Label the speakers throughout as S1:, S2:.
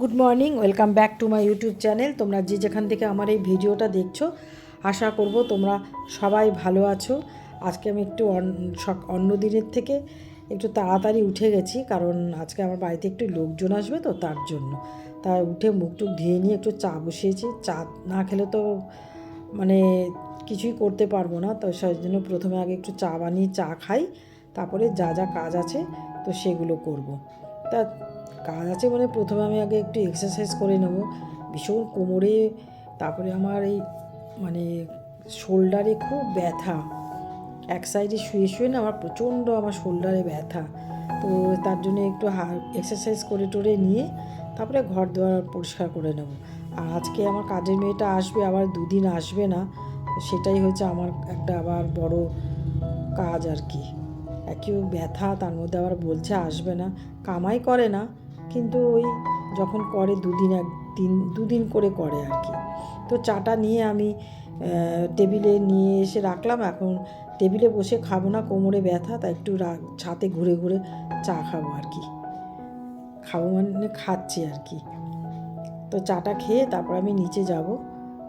S1: Good morning welcome back to my YouTube channel তোমরা যে যেখান থেকে আমার এই ভিডিওটা দেখছ, আশা করব তোমরা সবাই ভালো আছো। আজকে আমি একটু অন্য দিনের থেকে একটু তাড়াতাড়ি উঠে গেছি, কারণ আজকে আমার বাড়িতে একটু লোকজন আসবে তো তার জন্য। তা উঠে মুখ টুক ধুয়ে নিয়ে একটু চা বসিয়েছি। চা না খেলে তো মানে কিছুই করতে পারব না, তো সেই জন্য প্রথমে আগে একটু চা বানিয়ে চা খাই, তারপরে যা যা কাজ আছে তো সেগুলো করব। তা কাজ আছে মানে প্রথমে আমি আগে একটু এক্সারসাইজ করে নেব। ভীষণ কোমরে, তারপরে আমার এই মানে শোল্ডারে খুব ব্যথা। এক সাইডে শুয়ে শুয়ে না আমার প্রচণ্ড আমার শোল্ডারে ব্যথা। তো তার জন্য একটু এক্সারসাইজ করে টোরে নিয়ে তারপরে ঘর দুয়ার পরিষ্কার করে নেব। আর আজকে আমার কাজের মেয়েটা আসবে, আবার দুদিন আসবে না। সেটাই হচ্ছে আমার একটা আবার বড় কাজ আর কি। একই ব্যথা, তার মধ্যে আবার বলছে আসবে না। কামাই করে না। কিন্তু ওই যখন করে দুদিন এক দিন দুদিন করে করে আর কি। তো চাটা নিয়ে আমি টেবিলে নিয়ে এসে রাখলাম। এখন টেবিলে বসে খাব না, কোমরে ব্যথা, তাই একটু ছাতে ঘুরে ঘুরে চা খাব আর কি। খাব মানে খাচ্ছি আর কি। তো চাটা খেয়ে তারপর আমি নিচে যাব।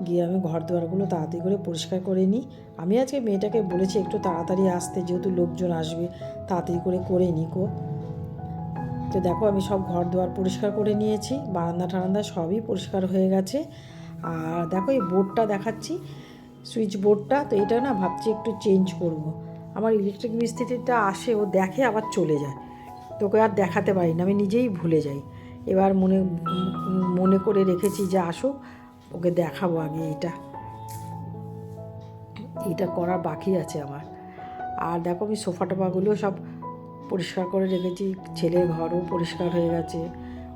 S1: গিয়ে আমি ঘর দুয়ারগুলো তাড়াতাড়ি করে পরিষ্কার করে নিই। আমি আজকে মেয়েটাকে বলেছি একটু তাড়াতাড়ি আসতে, যেহেতু লোকজন আসবে, তাড়াতাড়ি করে করে নিকো। তো দেখো আমি সব ঘর দুয়ার পরিষ্কার করে নিয়েছি, বারান্দা টারান্দা সবই পরিষ্কার হয়ে গেছে। আর দেখো এই বোর্ডটা দেখাচ্ছি, সুইচ বোর্ডটা, তো এটা না ভাবছি একটু চেঞ্জ করব। আমার ইলেকট্রিক মিস্ত্রিটা আসে, ও দেখে আবার চলে যায়। তোকে আর দেখাতে পারি না, আমি নিজেই ভুলে যাই। এবার মনে মনে করে রেখেছি যে আসুক, ওকে দেখাবো আগে এটা। এটা করা বাকি আছে আমার। আর দেখো আমি সোফা টোফাগুলো সব পরিষ্কার করে রেখেছি, ছেলের ঘরও পরিষ্কার হয়ে গেছে,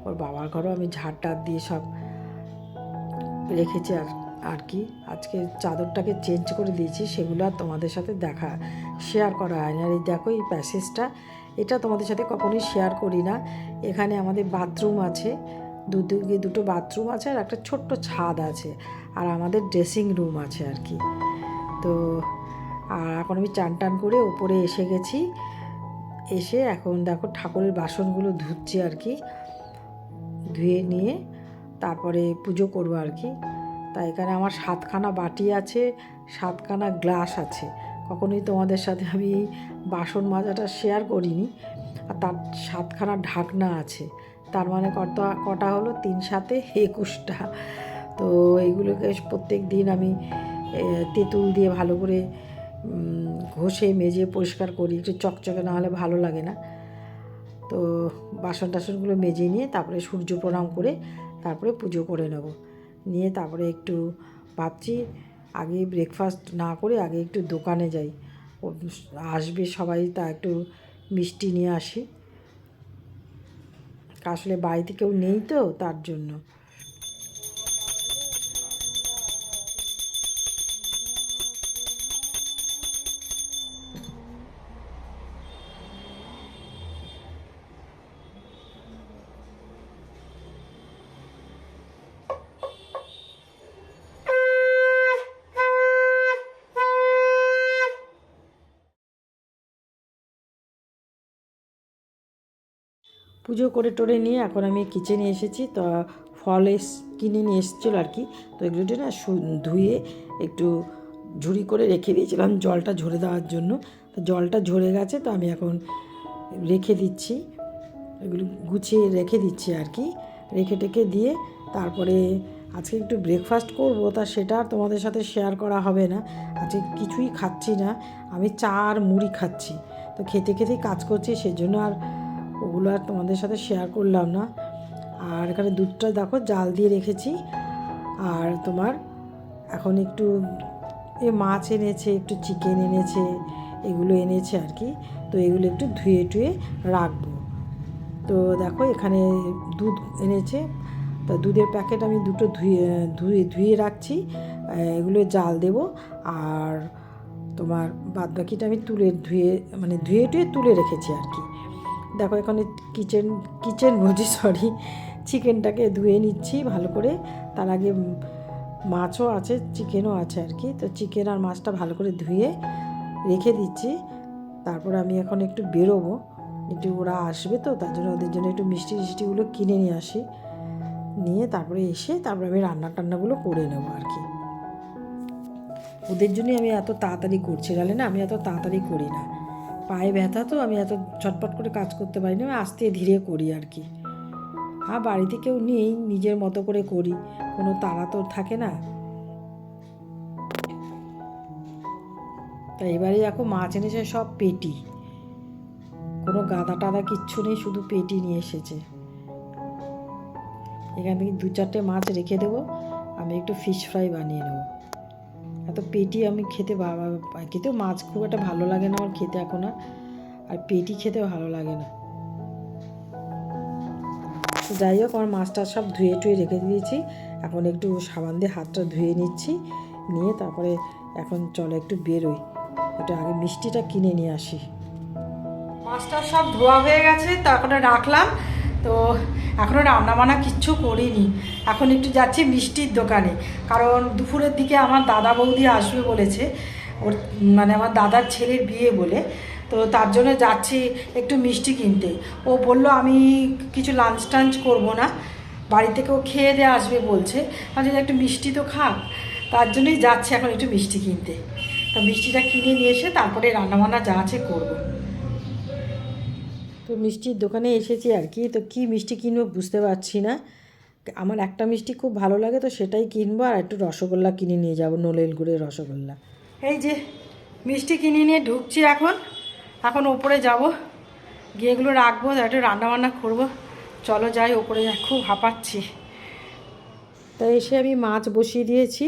S1: ওর বাবার ঘরও আমি ঝাড় টাড় দিয়ে সব রেখেছি আর আর কি। আজকে চাদরটাকে চেঞ্জ করে দিয়েছি, সেগুলো আর তোমাদের সাথে দেখা শেয়ার করা হয় না আর এই দেখো, এই প্যাসেজটা এটা তোমাদের সাথে কখনোই শেয়ার করি না। এখানে আমাদের বাথরুম আছে দুদিকে দুটো বাথরুম আছে আর একটা ছোট্ট ছাদ আছে, আর আমাদের ড্রেসিং রুম আছে আর কি। তো, আর এখন আমি চান টান করে ওপরে এসে গেছি। এসে এখন দেখো ঠাকুরের বাসনগুলো ধুচ্ছি আর কি। ধুয়ে নিয়ে তারপরে পুজো করব আর কি। তাই এখানে আমার সাতখানা বাটি আছে, সাতখানা গ্লাস আছে। কখনোই তোমাদের সাথে আমি এই বাসন মাজাটা শেয়ার করিনি। আর তার সাতখানা ঢাকনা আছে। তার মানে কত কটা হলো? তিন সাথে একুশটা। তো এইগুলোকে প্রত্যেক দিন আমি তেঁতুল দিয়ে ভালো করে ঘষে, মেজে, পরিষ্কার করি, একটু চকচকে না হলে ভালো লাগে না। তো বাসন টাসনগুলো মেজে নিয়ে তারপরে সূর্য প্রণাম করে তারপরে পুজো করে নেব। নিয়ে তারপরে একটু ভাবছি, আগে ব্রেকফাস্ট না করে আগে একটু দোকানে যাই। আসবে সবাই, তা একটু মিষ্টি নিয়ে আসি। আসলে বাড়িতে কেউ নেই তো, তার জন্য। পুজো করে টোরে নিয়ে এখন আমি কিচেনে এসেছি। তো ফল এস, কিনে নিয়ে এসেছিল আর কি। তো এগুলো না ধুয়ে একটু ঝুড়ি করে রেখে দিয়েছিলাম জলটা ঝরে দেওয়ার জন্য। তো জলটা ঝরে গেছে তো আমি এখন রেখে দিচ্ছি। এগুলো গুছিয়ে রেখে দিচ্ছি আর কি। রেখে টেখে দিয়ে তারপরে আজকে একটু ব্রেকফাস্ট করব, তা সেটা আর তোমাদের সাথে শেয়ার করা হবে না। আজকে কিছুই খাচ্ছি না। আমি চা আর মুড়ি খাচ্ছি। তো খেতে খেতেই কাজ করছি, সেজন্য আর ওগুলো আর তোমাদের সাথে শেয়ার করলাম না। আর এখানে দুধটা দেখো, জাল দিয়ে রেখেছি। আর তোমার এখন একটু এ মাছ এনেছে, একটু চিকেন এনেছে, এগুলো এনেছে আর কি। তো এগুলো একটু ধুয়ে টুয়ে রাখব। তো দেখো এখানে দুধ এনেছে। তা দুধের প্যাকেট আমি দুটো ধুয়ে ধুয়ে ধুয়ে রাখছি। এগুলো জাল দেব। আর তোমার বাদ বাকিটা আমি তুলে ধুয়ে মানে ধুয়ে টুয়ে তুলে রেখেছি আর কি। দেখো, এখানে কিচেন কিচেন বলছি সরি চিকেনটাকে ধুয়ে নিচ্ছি ভালো করে। তার আগে মাছও আছে চিকেনও আছে আর কি। তো চিকেন আর মাছটা ভালো করে ধুয়ে রেখে দিচ্ছি। তারপর আমি এখন একটু বেরোবো। একটু ওরা আসবে তো, তার জন্য ওদের জন্য একটু মিষ্টি মিষ্টিগুলো কিনে নিয়ে আসি। নিয়ে তারপরে এসে তারপরে আমি রান্না টান্নাগুলো করে নেব আর কি। ওদের জন্যই আমি এত তাড়াতাড়ি করছি নাহলে না? আমি এত তাড়াতাড়ি করি না। পায়ে ব্যথা তো, আমি এত ঝটপট করে কাজ করতে পারি না আমি আস্তে ধীরে করি আর কি। আর বাড়িতে কেউ নেই, নিজের মতো করে করি, কোনো তারা তো থাকে না। তাই এবারে দেখো, মাছ এনেছে সব পেটি। কোনো গাদা টাদা কিচ্ছু নেই, শুধু পেটি নিয়ে এসেছে। এখান থেকে দু চারটে মাছ রেখে দেবো, আমি একটু ফিশ ফ্রাই বানিয়ে নেব। এত পেটি আমি খেতে খেতেও মাছ খুব একটা ভালো লাগে না আমার খেতে এখন আর। আর পেটি খেতে ভালো লাগে না। তো যাই হোক, আমার মাছটা সব ধুয়ে টুয়ে রেখে দিয়েছি। এখন একটু সাবান দিয়ে হাতটা ধুয়ে নিচ্ছি। নিয়ে তারপরে এখন চলো একটু বেরোই। একটু আগে মিষ্টিটা কিনে নিয়ে আসি। মাছটা সব ধোয়া হয়ে গেছে তারপরে রাখলাম। তো এখনও রান্না বান্না কিচ্ছু করিনি। এখন একটু যাচ্ছি মিষ্টির দোকানে। কারণ দুপুরের দিকে আমার দাদা বৌদি আসবে বলেছে, ওর মানে আমার দাদার ছেলের বিয়ে বলে। তো তার জন্য যাচ্ছি একটু মিষ্টি কিনতে। ও বলল, আমি কিছু লাঞ্চ টাঞ্চ করব না। বাড়ি থেকে ও খেয়ে দিয়ে আসবে বলছে। আমি একটু মিষ্টি তো খাক। তার জন্যই যাচ্ছি এখন একটু মিষ্টি কিনতে। তো মিষ্টিটা কিনে নিয়ে এসে তারপরে রান্নাবান্না যা আছে করব। তো মিষ্টির দোকানে এসেছি আর কি। তো কি মিষ্টি কিনবো বুঝতে পারছি না। আমার একটা মিষ্টি খুব ভালো লাগে তো সেটাই কিনবো আর একটু রসগোল্লা কিনে নিয়ে যাব, নলেল গুড়ের রসগোল্লা। এই যে মিষ্টি কিনে নিয়ে ঢুকছি এখন। এখন ওপরে যাব। গিয়ে এগুলো রাখব, একটু রান্নাবান্না করব। চলো যাই ওপরে যাই খুব হাঁপাচ্ছি। তাই এসে আমি মাছ বসিয়ে দিয়েছি।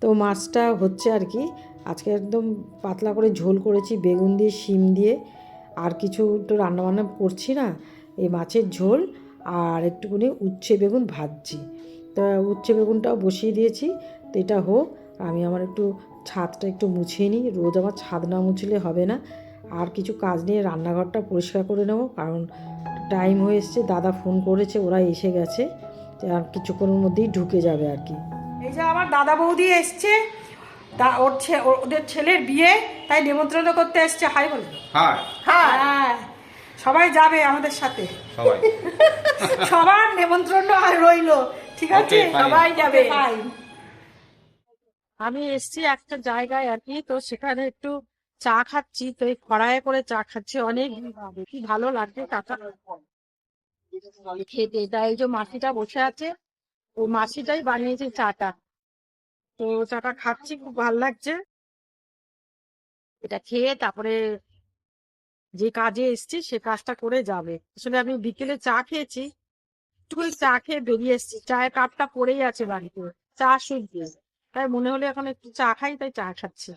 S1: তো মাছটা হচ্ছে আর কি, আজকে একদম পাতলা করে ঝোল করেছি, বেগুন দিয়ে, শিম দিয়ে। আর কিছু তো রান্নাবান্না করছি না। এই মাছের ঝোল আর একটুখানি উচ্ছে বেগুন ভাজছি। তা উচ্ছে বেগুনটাও বসিয়ে দিয়েছি। তো এটা হোক, আমি আমার একটু ছাদটা একটু মুছিয়ে নিই। রোজ আমার ছাদ না মুছলে হবে না। আর কিছু কাজ নিয়ে রান্নাঘরটা পরিষ্কার করে নেব, কারণ টাইম হয়ে এসছে, দাদা ফোন করেছে, ওরা এসে গেছে। আর কিছুক্ষণের মধ্যেই ঢুকে যাবে আর কি। এই যে আমার দাদা বৌদি এসছে। তা ওর ওদের ছেলের বিয়ে তাই নিমন্ত্রণ করতে এসছে হাই বলে। হ্যাঁ সবাই যাবে আমাদের সাথে। সবার নেমন্ত্রণ আর রইল ঠিক আছে? সবাই যাবে। আমি এসছি একটা জায়গায় আর কি তো সেখানে একটু চা খাচ্ছি তো এই খড়ায় করে চা খাচ্ছি অনেক কি ভালো লাগছে কাকা? খেতে তাই এই যে মাসিটা বসে আছে ও মাসিটাই বানিয়েছে চাটা। তো চাটা খাচ্ছি, খুব ভালো লাগছে। এটা খেয়ে তারপরে যে কাজে এসছি, সে কাজটা করে যাবে। আসলে আমি বিকেলে চা খেয়েছি একটু চা খেয়ে বেরিয়ে এসছি। চায়ের কাপটা পড়েই আছে বাড়িতে, চা শুনতে তাই মনে হলো এখন একটু চা খাই, তাই চা খাচ্ছি।